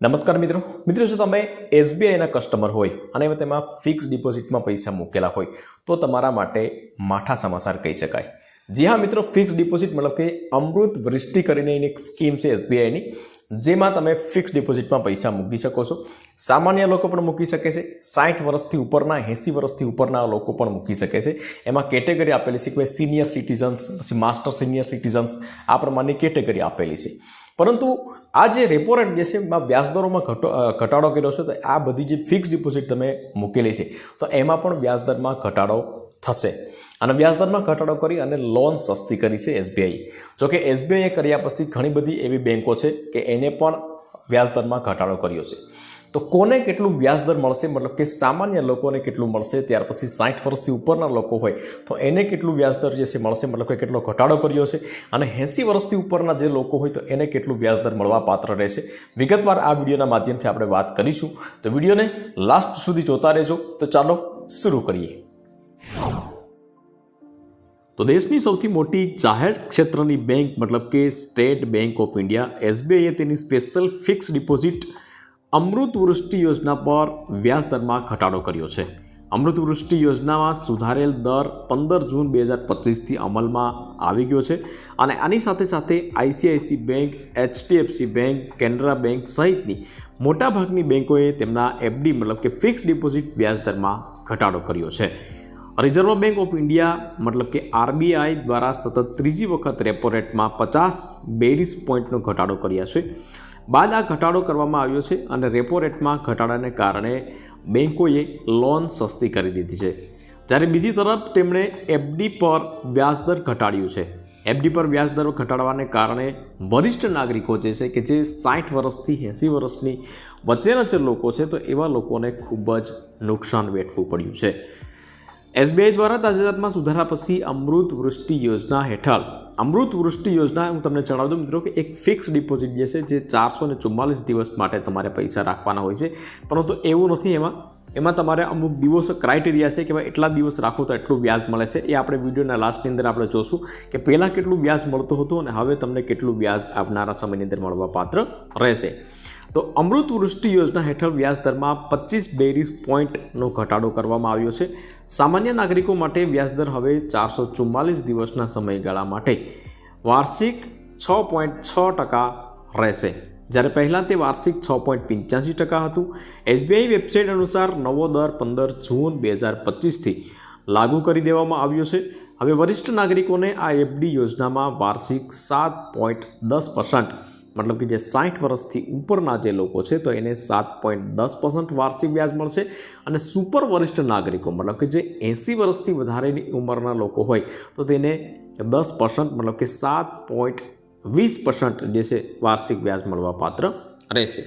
નમસ્કાર મિત્રો. મિત્રો, જો તમે એસબીઆઈના કસ્ટમર હોય અને તેમાં ફિક્સ ડિપોઝિટમાં પૈસા મૂકેલા હોય, તો તમારા માટે માઠા સમાચાર કહી શકાય. જી હા મિત્રો ફિક્સ ડિપોઝિટ મતલબ કે અમૃત વૃષ્ટિ કરીને એની સ્કીમ છે એસબીઆઈની જેમાં તમે ફિક્સ ડિપોઝિટમાં પૈસા મૂકી શકો છો. સામાન્ય લોકો પણ મૂકી શકે છે. સાઠ વર્ષથી ઉપરના, એંસી વર્ષથી ઉપરના લોકો પણ મૂકી શકે છે. એમાં કેટેગરી આપેલી છે કે સિનિયર સિટીઝન્સ પછી માસ્ટર સિનિયર સિટીઝન્સ આ પ્રમાણની કેટેગરી આપેલી છે. પરંતુ આ જે રેપો રેટ જે છે, એમાં વ્યાજદરોમાં ઘટો ઘટાડો કર્યો છે, તો આ બધી જે ફિક્સ ડિપોઝિટ તમે મૂકેલી છે, તો એમાં પણ વ્યાજદરમાં ઘટાડો થશે. અને વ્યાજદરમાં ઘટાડો કરી અને લોન સસ્તી કરી છે એસબીઆઈ જોકે એસબીઆઈએ કર્યા પછી ઘણી બધી એવી બેન્કો છે કે એને પણ વ્યાજદરમાં ઘટાડો કર્યો છે. તો કોને કેટલું વ્યાજદર મળશે? મતલબ કે સામાન્ય લોકોને કેટલું મળશે? ત્યાર પછી સાઠ વર્ષથી ઉપરના લોકો હોય, તો એને કેટલું વ્યાજદર જે છે મળશે? મતલબ કે કેટલો ઘટાડો કર્યો છે? અને એંસી વર્ષથી ઉપરના જે લોકો હોય, તો એને કેટલું વ્યાજદર મળવા પાત્ર રહેશે વિગતવાર આ વિડીયોના માધ્યમથી આપણે વાત કરીશું. તો વિડીયોને લાસ્ટ સુધી જોતા રહેજો. તો ચાલો શરૂ કરીએ. તો દેશની સૌથી મોટી જાહેર ક્ષેત્રની બેંક, મતલબ કે સ્ટેટ બેંક ઓફ ઇન્ડિયા એસબીઆઈએ તેની special fix deposit Amrit Vrishti યોજના પર વ્યાજ દરમાં ઘટાડો કર્યો છે. અમૃત વૃષ્ટિ યોજનામાં સુધારેલ દર પંદર જૂન બે હજાર પચીસથી અમલમાં આવી ગયો છે અને આની સાથે સાથે ICIC bank, HDFC bank, Canara bank સહિતની મોટાભાગની બેંકોએ તેમના એફડી મતલબ કે ફિક્સ ડિપોઝિટ વ્યાજ દરમાં ઘટાડો કર્યો છે. રિઝર્વ બેંક ઓફ ઇન્ડિયા મતલબ કે આરબીઆઈ દ્વારા સતત ત્રીજી વખત રેપો રેટમાં પચાસ બેરીસ પોઈન્ટનો ઘટાડો કર્યા છે. બાદ આ ઘટાડો કરવામાં આવ્યો છે અને રેપો રેટમાં ઘટાડાને કારણે બેંકોએ લોન સસ્તી કરી દીધી છે. જ્યારે બીજી તરફ તેમણે એફડી પર વ્યાજદર ઘટાડ્યું છે. એફડી પર વ્યાજદર ઘટાડવાને કારણે વરિષ્ઠ નાગરિકો જે છે કે જે સાઠ વર્ષથી એંસી વર્ષની વચ્ચેના જે લોકો છે તો એવા લોકોને ખૂબ જ નુકસાન વેઠવું પડ્યું છે. એસબીઆઈ દ્વારા તાજેતરમાં સુધારા પછી અમૃત વૃષ્ટિ યોજના હેઠળ. અમૃત વૃષ્ટિ યોજના, હું તમને જણાવી દઉં મિત્રો, કે એક ફિક્સ ડિપોઝિટ જે છે, જે ચારસો ને ચુમ્માલીસ દિવસ માટે તમારે પૈસા રાખવાના હોય છે. પરંતુ એવું નથી એમાં. એમાં તમારે અમુક દિવસો ક્રાઇટેરિયા છે કે ભાઈ એટલા દિવસ રાખો તો એટલું વ્યાજ મળે છે. એ આપણે વિડીયોના લાસ્ટની અંદર આપણે જોશું કે પહેલાં કેટલું વ્યાજ મળતું હતું અને હવે તમને કેટલું વ્યાજ આવનારા સમયની અંદર મળવા પાત્ર રહેશે. તો અમૃત વૃષ્ટિ યોજના હેઠળ વ્યાજ દરમાં પચીસ બેરીસ પોઈન્ટનો ઘટાડો કરવામાં આવ્યો છે. સામાન્ય નાગરિકો માટે વ્યાજદર હવે ચારસો ચુમ્માલીસ દિવસના સમયગાળા માટે વાર્ષિક છ પોઈન્ટ છ ટકા રહેશે. જ્યારે પહેલાં તે વાર્ષિક છ પોઈન્ટ પંચ્યાસી ટકા હતું. એસબીઆઈ વેબસાઇટ અનુસાર નવો દર પંદર જૂન બે હજાર પચીસથી લાગુ કરી દેવામાં આવ્યો છે. હવે વરિષ્ઠ નાગરિકોને આ એફડી યોજનામાં વાર્ષિક સાત પોઈન્ટ દસ પર્સન્ટ મતલબ કે જે સાઠ વર્ષથી ઉપરના જે લોકો છે, તો એને સાત પોઈન્ટ દસ પર્સન્ટ વાર્ષિક વ્યાજ મળશે. અને સુપર વરિષ્ઠ નાગરિકો, મતલબ કે જે એંસી વર્ષથી વધારેની ઉંમરના લોકો હોય, તો તેને દસ પર્સન્ટ મતલબ કે સાત પોઈન્ટ વીસ પર્સન્ટ જે છે, વાર્ષિક વ્યાજ મળવા પાત્ર રહેશે.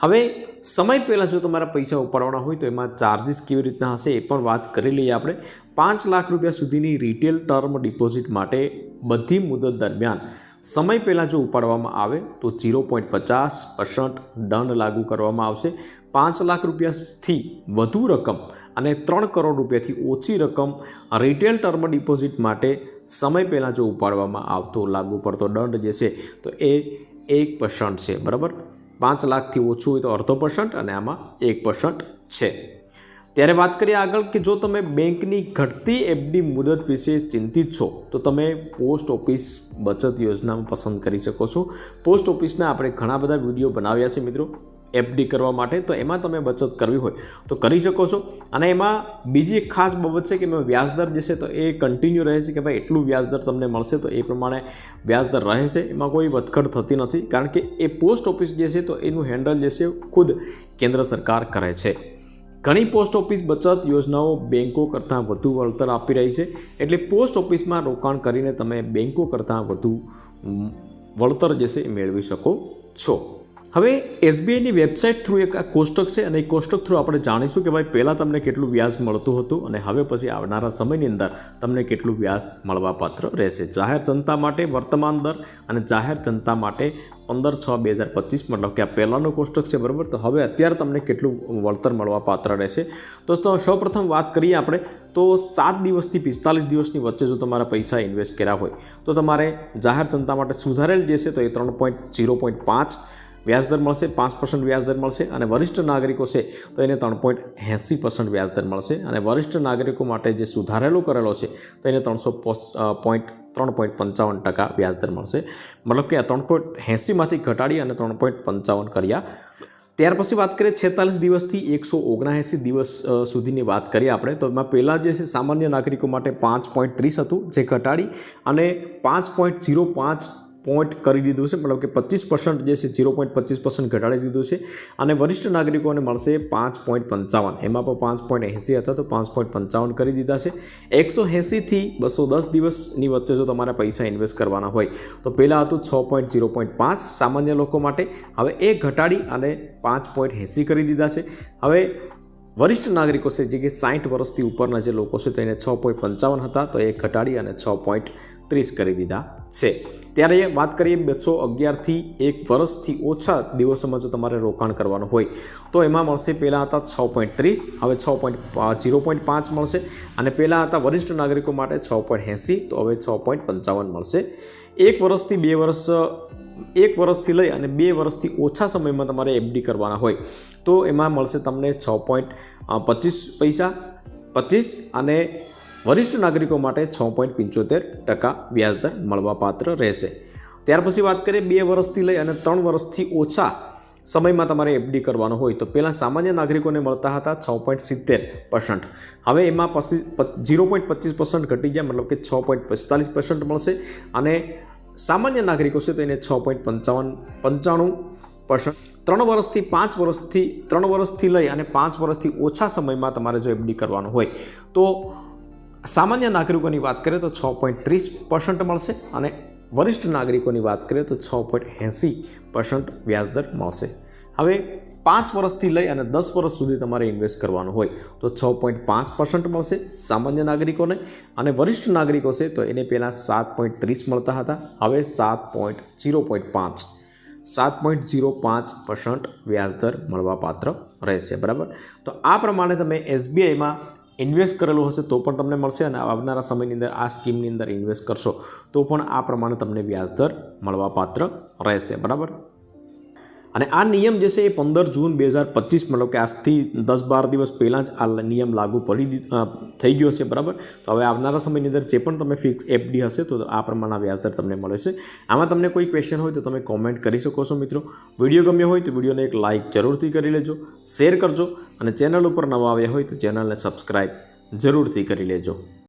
હવે, સમય પહેલાં જો તમારા પૈસા ઉપાડવાના હોય, તો એમાં ચાર્જિસ કેવી રીતના હશે, એ પણ વાત કરી લઈએ આપણે. પાંચ લાખ રૂપિયા સુધીની રિટેલ ટર્મ ડિપોઝિટ માટે બધી મુદત દરમિયાન સમય પહેલાં જો ઉપાડવામાં આવે તો ઝીરો પોઈન્ટ પચાસ પર્સન્ટ દંડ લાગુ કરવામાં આવશે. પાંચ લાખ રૂપિયાથી વધુ રકમ અને ત્રણ કરોડ રૂપિયાથી ઓછી રકમ રિટેલ ટર્મ ડિપોઝિટ માટે સમય પહેલાં જો ઉપાડવામાં આવતો, લાગુ પડતો દંડ જે છે, તો એ એક પર્સન્ટ છે. બરાબર? પાંચ લાખથી ઓછું હોય તો અડધો પર્સન્ટ અને આમાં એક પર્સન્ટ છે. ત્યારે વાત કરીએ આગળ કે જો તમે બેંકની ઘટતી એફડી મુદત વિશે ચિંતિત છો, તો તમે પોસ્ટ ઓફિસ બચત યોજનામાં પસંદ કરી શકો છો. પોસ્ટ ઓફિસના આપણે ઘણા બધા વીડિયો બનાવ્યા છે મિત્રો એફડી કરવા માટે, તો એમાં તમે બચત કરવી હોય તો કરી શકો છો. અને એમાં બીજી એક ખાસ બાબત છે કે વ્યાજદર જે છે, તો એ કન્ટિન્યુ રહે છે કે ભાઈ એટલું વ્યાજદર તમને મળશે, તો એ પ્રમાણે વ્યાજદર રહે છે. એમાં કોઈ વધઘટ થતી નથી, કારણ કે એ પોસ્ટ ઓફિસ જે છે, તો એનું હેન્ડલ જે છે, ખુદ કેન્દ્ર સરકાર કરે છે. ઘણી પોસ્ટ ઓફિસ બચત યોજનાઓ બેન્કો કરતાં વધુ વળતર આપી રહી છે. એટલે પોસ્ટ ઓફિસમાં રોકાણ કરીને તમે બેન્કો કરતાં વધુ વળતર જે છે એ મેળવી શકો છો. હવે એસબીઆઈની વેબસાઇટ થ્રુ એક આ કોષ્ટક છે અને એ કોષ્ટક થ્રુ આપણે જાણીશું કે ભાઈ પહેલાં તમને કેટલું વ્યાજ મળતું હતું અને હવે પછી આવનારા સમયની અંદર તમને કેટલું વ્યાજ મળવાપાત્ર રહેશે. જાહેર જનતા માટે વર્તમાન દર અને જાહેર જનતા માટે પંદર છ બે હજાર પચીસ મતલબ કે આ પહેલાંનો કોષ્ટક છે, બરાબર? તો હવે અત્યારે તમને કેટલું વળતર મળવા પાત્ર રહેશે. દોસ્તો, સૌપ્રથમ વાત કરીએ આપણે, તો સાત દિવસથી પિસ્તાલીસ દિવસની વચ્ચે જો તમારા પૈસા ઇન્વેસ્ટ કર્યા હોય, તો તમારે જાહેર જનતા માટે સુધારેલ જે છે તો એ ત્રણ પોઈન્ટ ઝીરો પોઈન્ટ પાંચ વ્યાજદર મળશે, પાંચ પર્સન્ટ વ્યાજદર મળશે અને વરિષ્ઠ નાગરિકો છે તો એને ત્રણ પોઈન્ટ એંસી પર્સન્ટ વ્યાજદર મળશે અને વરિષ્ઠ નાગરિકો માટે જે સુધારેલો કરેલો છે તો એને ત્રણસો પોઈન્ટ ત્રણ પોઈન્ટ પંચાવન ટકા વ્યાજદર મળશે. મતલબ કે આ ત્રણ પોઈન્ટ એંસીમાંથી ઘટાડી અને ત્રણ પોઈન્ટ પંચાવન કર્યા. ત્યાર પછી વાત કરીએ છેતાલીસ દિવસથી એકસો ઓગણએંસી દિવસ સુધીની વાત કરીએ આપણે. તો એમાં પહેલાં જે છે સામાન્ય નાગરિકો માટે પાંચ પોઈન્ટ ત્રીસ હતું, જે ઘટાડી અને પાંચ પોઈન્ટ ઝીરો પાંચ પોઈન્ટ કરી દીધું છે, મતલબ કે પચીસ પર્સન્ટ જે છે ઝીરો પોઈન્ટ પચીસ પર્સન્ટ ઘટાડી દીધું છે. અને વરિષ્ઠ નાગરિકોને મળશે પાંચ પોઈન્ટ પંચાવન. એમાં પણ પાંચ પોઈન્ટ એંસી હતા, તો પાંચ પોઈન્ટ પંચાવન કરી દીધા છે. એકસો એંસીથી બસો દસ દિવસની વચ્ચે જો તમારે પૈસા ઇન્વેસ્ટ કરવાના હોય, તો પહેલાં હતું છ પોઈન્ટ ઝીરો પોઈન્ટ પાંચ સામાન્ય લોકો માટે. હવે એ ઘટાડી અને પાંચ પોઈન્ટ એંસી કરી દીધા છે. હવે વરિષ્ઠ નાગરિકો છે, જે કે સાઠ વર્ષથી ઉપરના જે લોકો છે તેને છ પોઈન્ટ પંચાવન હતા, તો એ ઘટાડી અને છ પોઈન્ટ ત્રીસ કરી દીધા છે. ત્યારે વાત કરીએ બસો અગિયારથી એક વર્ષથી ઓછા દિવસોમાં જો તમારે રોકાણ કરવાનું હોય, તો એમાં મળશે પહેલાં હતા છ પોઈન્ટ ત્રીસ, હવે છ પોઈન્ટ ઝીરો પોઈન્ટ પાંચ મળશે અને પહેલાં હતા વરિષ્ઠ નાગરિકો માટે છ પોઈન્ટ એંસી, તો હવે છ પોઈન્ટ પંચાવન મળશે. એક વર્ષથી બે વર્ષ, એક વર્ષથી લઈ અને બે વર્ષથી ઓછા સમયમાં તમારે એફડી કરવાના હોય, તો એમાં મળશે તમને છ પોઈન્ટ પચીસ પૈસા, પચીસ અને વરિષ્ઠ નાગરિકો માટે છ પોઈન્ટ પંચોતેર ટકા વ્યાજદર મળવાપાત્ર રહેશે. ત્યાર પછી વાત કરીએ બે વર્ષથી લઈ અને ત્રણ વર્ષથી ઓછા સમયમાં તમારે એફડી કરવાનો હોય તો પહેલાં સામાન્ય નાગરિકોને મળતા હતા છ પોઈન્ટ સિત્તેર પર્સન્ટ હવે એમાં પછી ઝીરો પોઈન્ટ પચીસ પર્સન્ટ ઘટી ગયા, મતલબ કે છ પોઈન્ટ પિસ્તાલીસ પર્સન્ટ મળશે અને સામાન્ય નાગરિકો છે તો એને છ પોઈન્ટ પંચાવન, પંચાણું પર્સન્ટ ત્રણ વર્ષથી, પાંચ વર્ષથી, ત્રણ વર્ષથી લઈ અને પાંચ વર્ષથી ઓછા સમયમાં તમારે જો એફડી કરવાનું હોય તો સામાન્ય નાગરિકોની વાત કરીએ તો છ પોઈન્ટ ત્રીસ પર્સન્ટ મળશે અને વરિષ્ઠ નાગરિકોની વાત કરીએ તો છ પોઈન્ટ એંસી પર્સન્ટ વ્યાજદર મળશે. હવે પાંચ વર્ષથી લઈ અને દસ વર્ષ સુધી તમારે ઇન્વેસ્ટ કરવાનું હોય તો છ પોઈન્ટ પાંચ પર્સન્ટ મળશે સામાન્ય નાગરિકોને અને વરિષ્ઠ નાગરિકો છે તો એને પહેલાં સાત પોઈન્ટ ત્રીસ મળતા હતા, હવે સાત પોઈન્ટ ઝીરો પોઈન્ટ પાંચ. સાત પોઈન્ટ ઝીરો પાંચ પર્સન્ટ વ્યાજદર મળવાપાત્ર રહેશે, બરાબર? તો આ પ્રમાણે તમે એસબીઆઈમાં ઇન્વેસ્ટ કરેલું હશે તો પણ તમને મળશે અને આવનારા સમયની અંદર આ સ્કીમની અંદર ઇન્વેસ્ટ કરશો તો પણ આ પ્રમાણે તમને વ્યાજદર મળવાપાત્ર રહેશે. બરાબર? અને આ નિયમ જે છે એ પંદર જૂન બે હજાર પચીસ મતલબ કે આજથી દસ બાર દિવસ પહેલાં જ આ નિયમ લાગુ પડી થઈ ગયો છે, બરાબર? તો હવે આવનારા સમયની અંદર જે પણ તમે ફિક્સ એફડી હશે તો આ પ્રમાણના વ્યાજદર તમને મળે છે. આમાં તમને કોઈ ક્વેશ્ચન હોય તો તમે કોમેન્ટ કરી શકો છો, મિત્રો. વીડિયો ગમ્યો હોય તો વિડીયોને એક લાઇક જરૂરથી કરી લેજો, શેર કરજો અને ચેનલ ઉપર નવા આવ્યા હોય તો ચેનલને સબસ્ક્રાઈબ જરૂરથી કરી લેજો.